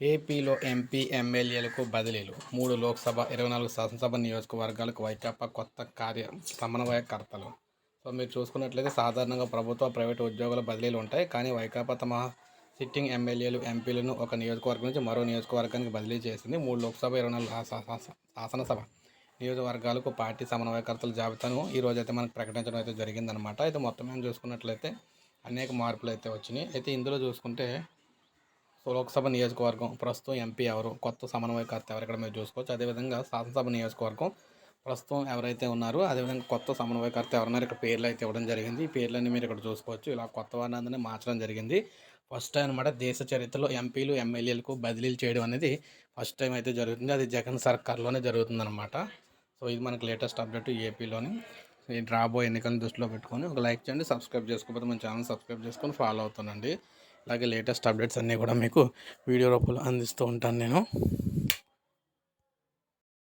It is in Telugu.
ఏపీలో ఎంపీ ఎమ్మెల్యేలకు బదిలీలు. మూడు లోక్సభ ఇరవై నాలుగు శాసనసభ నియోజకవర్గాలకు వైకాపా కొత్త కార్య సమన్వయకర్తలు. సో మీరు చూసుకున్నట్లయితే సాధారణంగా ప్రభుత్వ ప్రైవేటు ఉద్యోగుల బదిలీలు ఉంటాయి. కానీ వైకాపా తమ సిట్టింగ్ ఎమ్మెల్యేలు ఎంపీలను ఒక నియోజకవర్గం నుంచి మరో నియోజకవర్గానికి బదిలీ చేసింది. మూడు లోక్సభ ఇరవై నాలుగు శాసనసభ నియోజకవర్గాలకు పార్టీ సమన్వయకర్తల జాబితాను ఈ రోజు అయితే మనకు ప్రకటించడం అయితే జరిగిందనమాట అయితే మొత్తం మేము చూసుకున్నట్లయితే అనేక మార్పులు అయితే వచ్చినాయి. అయితే ఇందులో చూసుకుంటే సో లోక్సభ నియోజకవర్గం ప్రస్తుతం ఎంపీ ఎవరు? కొత్త సమన్వయకర్త ఎవరు? ఇక్కడ మీరు చూసుకోవచ్చు. అదేవిధంగా శాసనసభ నియోజకవర్గం ప్రస్తుతం ఎవరైతే ఉన్నారో అదేవిధంగా కొత్త సమన్వయకర్త ఎవరన్నారు ఇక్కడ పేర్లు అయితే ఇవ్వడం జరిగింది. ఈ పేర్లన్నీ మీరు ఇక్కడ చూసుకోవచ్చు. ఇలా కొత్త వారిని మార్చడం జరిగింది. ఫస్ట్ టైం అనమాట దేశ చరిత్రలో ఎంపీలు ఎమ్మెల్యేలకు బదిలీలు చేయడం అనేది ఫస్ట్ టైం అయితే జరుగుతుంది. అది జగన్ సర్కార్లోనే జరుగుతుందన్నమాట. సో ఇది మనకు లేటెస్ట్ అప్డేట్ ఏపీలోని. ఈ రాబోయే ఎన్నికలను దృష్టిలో పెట్టుకొని ఒక లైక్ చేయండి. సబ్స్క్రైబ్ చేసుకోకపోతే మన ఛానల్ సబ్స్క్రైబ్ చేసుకొని ఫాలో అవుతానండి అలాగే లేటెస్ట్ అప్డేట్స్ అన్నీ కూడా మీకు వీడియో రూపంలో అందిస్తూ ఉంటాను నేను.